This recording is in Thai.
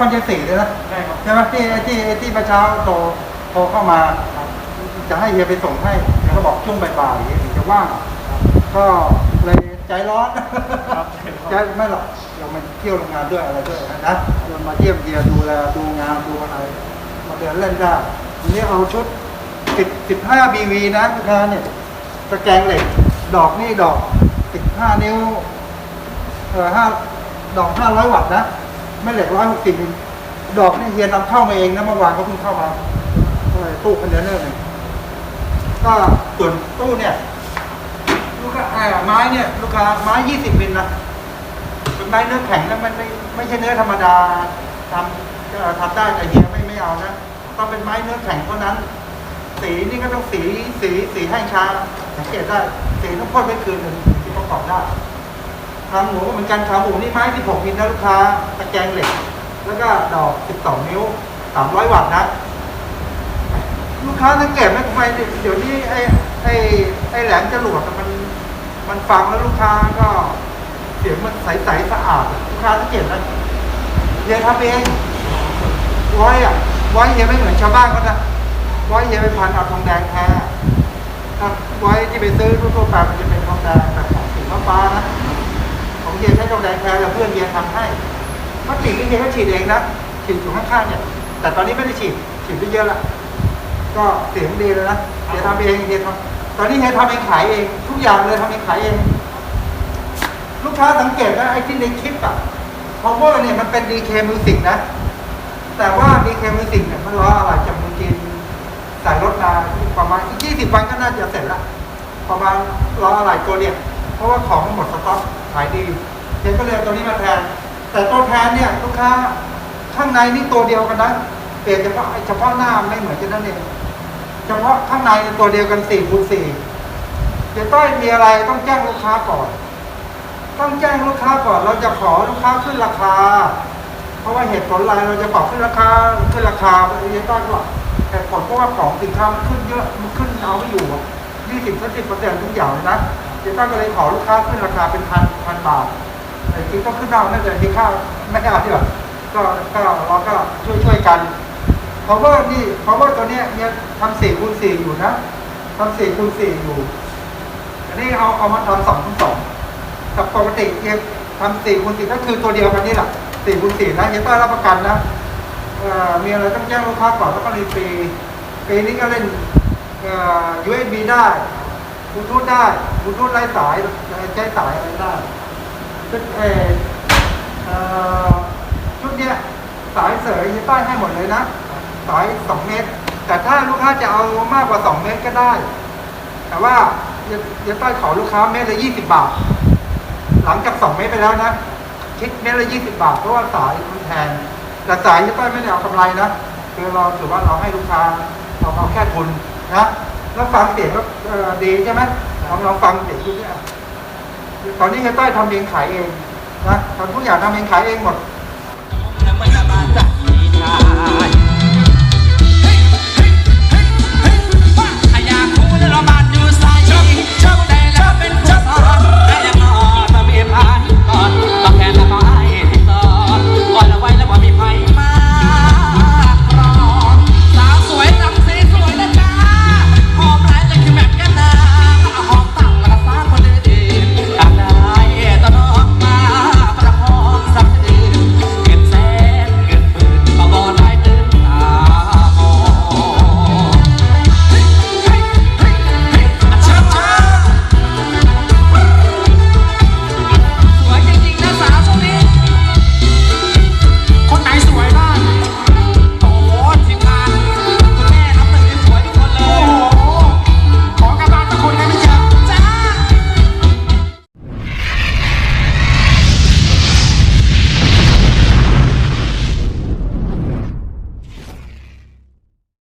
ครชัยศรีเลยนะได้ครับใช่ไหมที่ที่ที่ประเช้าโทรโทรเข้ามา จะให้เฮียไปส่งให้ก็บอกช่วงบ่ายๆถึงจะว่างก็เลยใจร้อนครับใจไม่หรอกเรามาเที่ยวโรงงานด้วยอะไรด้วยนะเรามาเยี่ยมเยียนดูแลดูงานดูอะไรมาเดินเล่นได้วันนี้เอาชุดสิบสิบห้าบีวีนะลูกค้าเนี่ยตะแกรงเหล็ก ดอกนี่ดอกสิบห้านิ้วเออห้าดอกห้าร้อยวัตต์นะ ไม่เหล็กร้อยหกสิบดอกนี่เฮียนำเข้ามาเองนะเมื่อวานเขาเพิ่งเข้ามาตู้คอนเทนเนอร์หนึ่งก็ส่วนตู้เนี่ย ลูกค้าอ่าไม้เนี่ย ลูกค้าไม้ยี่สิบมิลนะเป็นไม้เนื้อแข็งนะมันไม่ไม่ใช่เนื้อธรรมดาทำทำได้แต่เฮียไม่ไม่เอานะต้องเป็นไม้เนื้อแข็งเท่านั้น สีนี่ก็ต้องสีสีสีแห้งช้าสังเกตได้สีต้องพ่นไว้คืนหนึ่งที่ประกอบได้ ทางหมูก็เหมือนกันขาหมูนี่ไม้16มิลนะลูกค้าตะแกรงเหล็ก แล้วก็ดอก 12 นิ้ว 300 วัตต์นะลูกค้าสังเกตไหมทำไมเดี๋ยวนี้ไอ้ไอ้ไอ้แหลมจรวดมันมันฟังแล้วลูกค้าก็เสียงมันใสๆสะอาดลูกค้าสังเกตไหมเฮียทำเองไว้อยอะไว้เฮียไม่เหมือนชาวบ้านเขานะไว้เฮียไปพันเอาทองแดงแท้ถ้าไว้ที่ไปซื้อทั่วๆไปมันจะเป็นทองแดงแบบของสีฟ้าๆนะ เฮียใช้ทองแดงแท้แล้วเพื่อนเฮียทำให้พลาสติกนี่เฮียก็ฉีดเองนะฉีดอยู่ข้างๆเนี่ยแต่ตอนนี้ไม่ได้ฉีดฉีดไปเยอะละก็เสียงดีเลยนะเฮียทำเองเฮียทำตอนนี้เฮียทำเองขายเองทุกอย่างเลยทำเองขายเอง ลูกค้าสังเกตนะไอ้ที่ในคลิปอะ power เนี่ยมันเป็น DK Music นะ แต่ว่า DK Music เนี่ยมันล้ออะไรจากเมืองจีนใส่รถมาประมาณอีก20วันก็น่าจะเสร็จละประมาณล้ออะไรตัวเนี่ย เพราะว่าของมันหมดสต็อกขายดีเจ๊ก็เลยเอาตัวนี้มาแทน แต่ตัวแทนเนี่ยลูกค้าข้างในนี่ตัวเดียวกันนะเปลี่ยนเฉพาะเฉพาะหน้าไม่เหมือนกันนั่นเองเฉพาะข้างในตัวเดียวกันสี่คูณสี่เจ๊ต้อยมีอะไรต้องแจ้งลูกค้าก่อน ต้องแจ้งลูกค้าก่อนเราจะขอลูกค้าขึ้นราคา เพราะว่าเหตุผลอะไรเราจะขอขึ้นราคาขึ้นราคาเจ๊ต้อยก็บอกเหตุผลเพราะว่าของสินค้ามันขึ้นเยอะมันขึ้นเอาไม่อยู่ยี่สิบสักสิบเปอร์เซ็นต์ทุกอย่างเลยนะ เจ๊ต้อยก็เลยขอลูกค้าขึ้นราคาเป็นพันพันบาทแต่จริงต้องขึ้นเอาไม่แต่ที่ข้าวไม่ได้เอาที่แบบก็ก็เราก็ช่วยช่วยกัน เพราะว่านี่เพราะว่าตัวเนี้ยเนี่ยทำสี่คูณสี่อยู่นะทำสี่คูณสี่อยู่อันนี้เอาเอามาทำสองคูณสองกับปกติเนี่ยทำสี่คูณสี่ก็คือตัวเดียวกันนี่แหละสี่คูณสี่นะเฮียต้อยรับประกันนะมีอะไรต้องแจ้งลูกค้าก่อนแล้วก็รีฟีปีนี้ก็เล่นเอ่อ USB ได้ บลูทูธได้บลูทูธไร้สายใช้สายอะไรได้ชุดเออเอ่อชุดเนี้ยสายเสยยี่ป้ายให้หมดเลยนะ สายสองเมตร แต่ถ้าลูกค้าจะเอามากกว่าสองเมตรก็ได้ แต่ว่ายี่ยี่ป้ายขอลูกค้าเมตรละยี่สิบบาท หลังจากสองเมตรไปแล้วนะคิดเมตรละยี่สิบบาทเพราะว่าสายมันแพงแต่สายยี่ป้ายไม่ได้เอากำไรนะคือเราถือว่าเราให้ลูกค้าเราเอาแค่ทุนนะ แล้วฟังเสียงก็เออดีใช่ไหมลองลองฟังเสียงดูเนี่ยตอนนี้เฮียต้อยทำเองขายเองนะทำทุกอย่างทำเองขายเองหมด